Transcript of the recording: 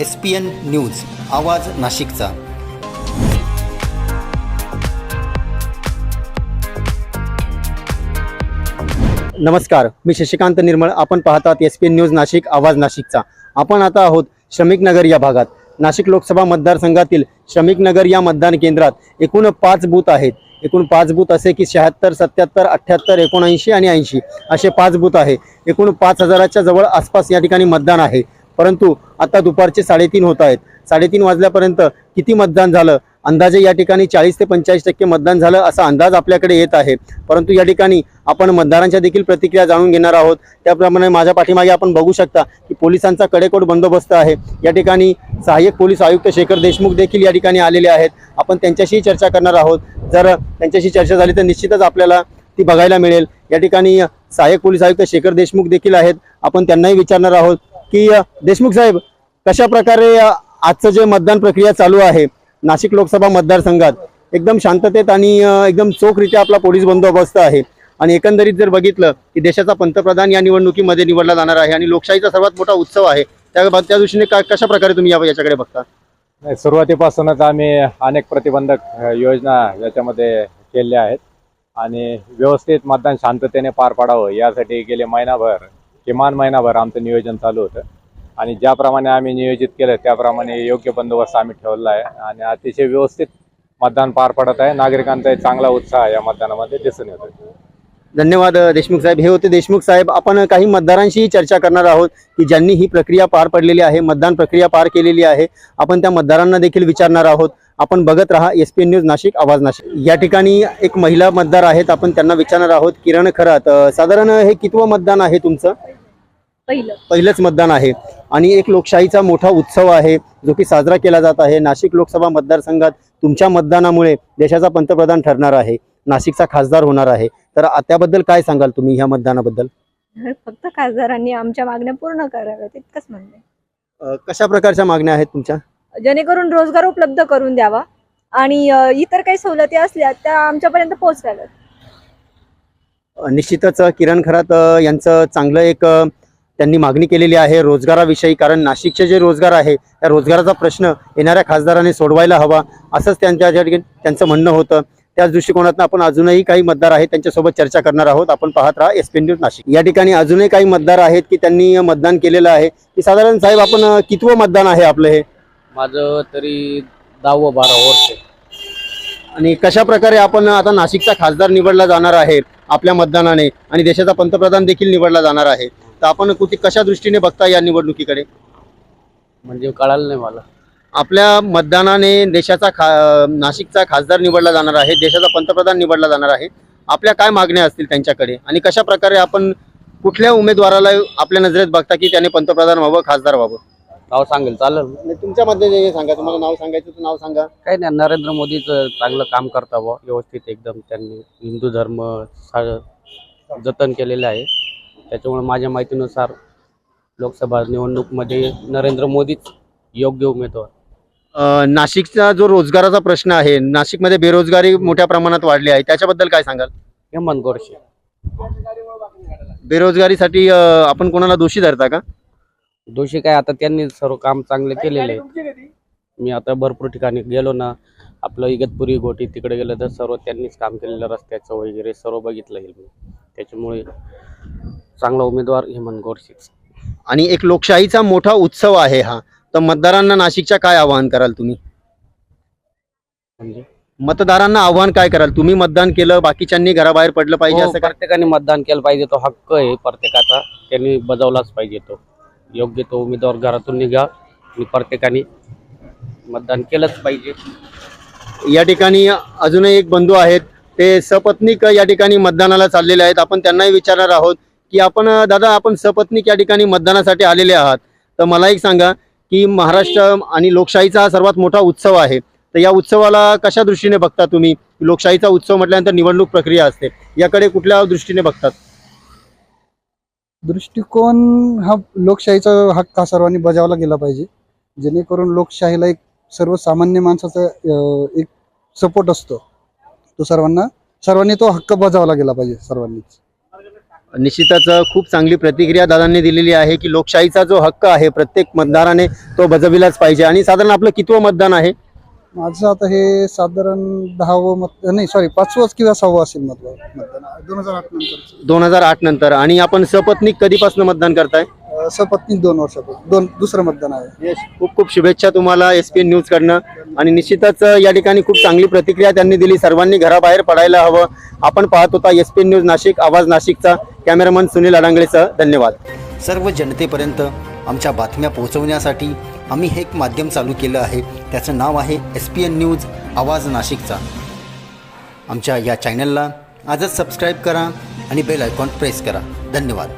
S P N news आवाज नाशिकचा. नमस्कार मी शशिकांत निर्मळ. आपण पाहतात S P N news Nashik आवाज नाशिकचा. आपण आता आहोत श्रमिक नगर या भागात. नाशिक लोकसभा मतदारसंघातील श्रमिक नगर या मतदान केंद्रात एकूण पाच बूथ आहेत. एकूण पाच बूथ असे की शहात्तर सत्याहत्तर अठ्ठ्याहत्तर एकोणऐंशी आणि ऐंशी असे पाच बूथ आहे. एकूण पाच हजाराच्या जवळ आसपास या ठिकाणी मतदान आहे. परंतु आता दुपारचे साडेतीन होत आहेत. साडेतीन वाजल्यापर्यंत किती मतदान झालं? अंदाजे या ठिकाणी चाळीस ते पंचेचाळीस टक्के मतदान झालं असा अंदाज आपल्याकडे येत आहे. परंतु या ठिकाणी आपण मतदारांच्या देखील प्रतिक्रिया जाणून घेणार आहोत. त्याप्रमाणे माझ्या पाठीमागे आपण बघू शकता की पोलिसांचा कडेकोट बंदोबस्त आहे. या ठिकाणी सहाय्यक पोलीस आयुक्त शेखर देशमुख देखील या ठिकाणी आलेले आहेत. आपण त्यांच्याशी चर्चा करणार आहोत. जर त्यांच्याशी चर्चा झाली तर निश्चितच आपल्याला ती बघायला मिळेल. या ठिकाणी सहाय्यक पोलीस आयुक्त शेखर देशमुख देखील आहेत. आपण त्यांनाही विचारणार आहोत. की देशमुख साहेब कशा प्रकारे आजचं जे मतदान प्रक्रिया चालू आहे नाशिक लोकसभा मतदारसंघात एकदम शांततेत आणि एकदम चोखरित्या आपला पोलीस बंदोबस्त आहे. आणि एकंदरीत जर बघितलं की देशाचा पंतप्रधान या निवडणुकीमध्ये निवडला जाणार आहे आणि लोकशाहीचा सर्वात मोठा उत्सव आहे त्या त्या दृष्टीने का कशा प्रकारे तुम्ही याच्याकडे बघता? नाही, सुरुवातीपासूनच आम्ही अनेक प्रतिबंधक योजना याच्यामध्ये केलेल्या आहेत. आणि व्यवस्थित मतदान शांततेने पार पाडावं यासाठी गेले महिनाभर किमान महिनाभर आमचं नियोजन चालू होतं. आणि ज्याप्रमाणे आम्ही नियोजित केलं त्याप्रमाणे योग्य बंदोबस्त आम्ही ठेवला आहे. आणि अतिशय व्यवस्थित मतदान पार पडत आहे. नागरिकांचा एक चांगला उत्साह या मतदानामध्ये दिसून येतो धन्यवाद देशमुख साहेब. हे होते देशमुख साहेब. आपण काही मतदारांशी चर्चा करणार आहोत की ज्यांनी ही प्रक्रिया पार पडलेली आहे मतदान प्रक्रिया पार केलेली आहे. आपण त्या मतदारांना देखील विचारणार आहोत. आपण बघत राहा S P N news Nashik आवाज नाशिक. या ठिकाणी एक महिला मतदार आहेत. आपण त्यांना विचारणार आहोत. किरण खरात साधारण हे कितवं मतदान आहे तुमचं? पहिलं. पहिलंच मतदान आहे. आणि एक लोकशाहीचा मोठा उत्सव आहे जो की साजरा केला जात आहे. नाशिक लोकसभा मतदारसंघात तुमच्या मतदानामुळे देशाचा पंतप्रधान ठरणार आहे. नाशिकचा खासदार होणार आहे. तर त्याबद्दल काय सांगाल तुम्ही ह्या मतदानाबद्दल? फक्त खासदारांनी आमच्या मागण्या पूर्ण कराव्यात इतकंच म्हणणं कशा प्रकारच्या मागण्या आहेत तुमच्या? जेणेकरून रोजगार उपलब्ध करून द्यावा आणि इतर काही सवलती असल्या त्या आमच्यापर्यंत पोहोचवाव्यात. अ, निश्चितच किरण खरात यांचं चांगलं एक त्यांनी मागणी केलेली आहे रोजगाराविषयी कारण नाशिकचे जे रोजगार आहे त्या रोजगाराचा प्रश्न येणाऱ्या खासदारांनी सोडवायला हवा असंच त्यांच्या त्यांचं म्हणणं होतं. त्याच दृष्टिकोनातून आपण अजूनही काही मतदार आहेत त्यांच्यासोबत चर्चा करणार आहोत. आपण पाहत राहा एस पी न्यूज नाशिक. या ठिकाणी अजूनही काही मतदार आहेत की त्यांनी मतदान केलेलं आहे. की साधारण साहेब आपण कितवं मतदान आहे आपलं हे? माझं तरी दहावं बारा वर्ष. आणि कशा प्रकारे आपण आता नाशिकचा खासदार निवडला जाणार आहे आपल्या मतदानाने? आणि देशाचा पंतप्रधान देखील निवडला जाणार आहे. तर आपण कुठे कशा दृष्टीने बघता या निवडणुकीकडे? म्हणजे कळालं नाही मला. आपल्या मतदानाने देशाचा खा नाशिकचा खासदार निवडला जाणार आहे देशाचा पंतप्रधान निवडला जाणार आहे. आपल्या काय मागण्या असतील त्यांच्याकडे? आणि कशा प्रकारे आपण कुठल्या उमेदवाराला आपल्या नजरेत बघता की त्याने पंतप्रधान व्हावं खासदार व्हावं? नाव सांगेल चालेल. तुमच्या मध्ये सांगा. तुम्हाला नाव सांगायचं तर नाव सांगा. काही नाही नरेंद्र मोदीचं चांगलं काम करता बुवा व्यवस्थित एकदम त्यांनी हिंदू धर्म जतन केलेलं आहे. त्याच्यामुळे माझ्या माहितीनुसार लोकसभा निवडणूकमध्ये नरेंद्र मोदीच योग्य उमेदवार. अ, नाशिकचा जो रोजगाराचा प्रश्न आहे नाशिकमध्ये बेरोजगारी मोठ्या प्रमाणात वाढली आहे त्याच्याबद्दल काय सांगाल? हेमंत गोडसे. बेरोजगारीसाठी अ, आपण कोणाला दोषी धरता का? दोषी काय आता त्यांनी सर्व काम चांगले केलेले आहे मी आता भरपूर ठिकाणी गेलो ना आपलं इगतपुरी गोटी तिकडे गेलं तर सर्व त्यांनीच काम केलेलं रस्त्याचं वगैरे सर्व बघितलं आहे मी त्याच्यामुळे चांगला उमेदवार हेमंत गोडसेच आणि एक लोकशाहीचा मोठा उत्सव आहे हा. तर मतदारांना नाशिकच्या काय आवाहन कराल तुम्ही? म्हणजे? मतदारांना आव्हान काय कराल? तुम्ही मतदान केलं बाकीच्यांनी घराबाहेर पडलं पाहिजे हो, असं प्रत्येकाने मतदान केलं पाहिजे तो हक्क आहे प्रत्येकाचा. त्यांनी बजावलाच पाहिजे तो. योग्य तो उमेदवार घरातून निघा आणि प्रत्येकाने मतदान केलंच पाहिजे. या ठिकाणी अजूनही एक बंधू आहेत ते सपत्नीक या ठिकाणी मतदानाला चाललेले आहेत. आपण त्यांनाही विचारणार आहोत की आपण दादा आपण सपत्नीक या ठिकाणी मतदानासाठी आलेले आहात. तर मला एक सांगा की महाराष्ट्र आणि लोकशाहीचा हा सर्वात मोठा उत्सव आहे. तर या उत्सवाला कशा दृष्टीने बघता तुम्ही? लोकशाहीचा उत्सव म्हटल्यानंतर निवडणूक प्रक्रिया असते. याकडे कुठल्या दृष्टीने बघतात? दृष्टिकोन हा लोकशाहीचा हक्क हा सर्वांनी बजावला गेला पाहिजे. जेणेकरून लोकशाहीला एक सर्वसामान्य माणसाचा एक सपोर्ट असतो. तो सर्वांना सर्वांनी तो हक्क बजावला गेला पाहिजे सर्वांनीच. निश्चितच खूप चांगली प्रतिक्रिया दादांनी दिलेली आहे की लोकशाहीचा जो हक्क आहे प्रत्येक मतदाराने तो बजाविलाच पाहिजे. आणि साधारण आपलं कितवं मतदान आहे? माझं आता हे साधारण दहावं मत नाही सॉरी पाचवंच किंवा सहावं असेल मतदान. मतदान दोन हजार आठ नंतर दोन हजार आठ नंतर. आणि आपण सपत्नीक कधीपासून मतदान करताय? सपत्नी दोन वर्षापूर्वी. दोन दुसरं मतदान आहे. खूप खूप शुभेच्छा तुम्हाला एस पी एन न्यूज कडनं. आणि निश्चितच या ठिकाणी खूप चांगली प्रतिक्रिया त्यांनी दिली. सर्वांनी घराबाहेर पडायला हवं. आपण पाहत होता S P N news Nashik आवाज नाशिकचा. कॅमेरामन सुनील अडांगळेसह धन्यवाद. सर्व जनतेपर्यंत आमच्या बातम्या पोहोचवण्यासाठी आम्ही हे एक माध्यम चालू केलं आहे. त्याचं नाव आहे एस पी एन न्यूज आवाज नाशिकचा. आमच्या या चॅनलला आजच सबस्क्राईब करा आणि बेल आयकॉन प्रेस करा. धन्यवाद.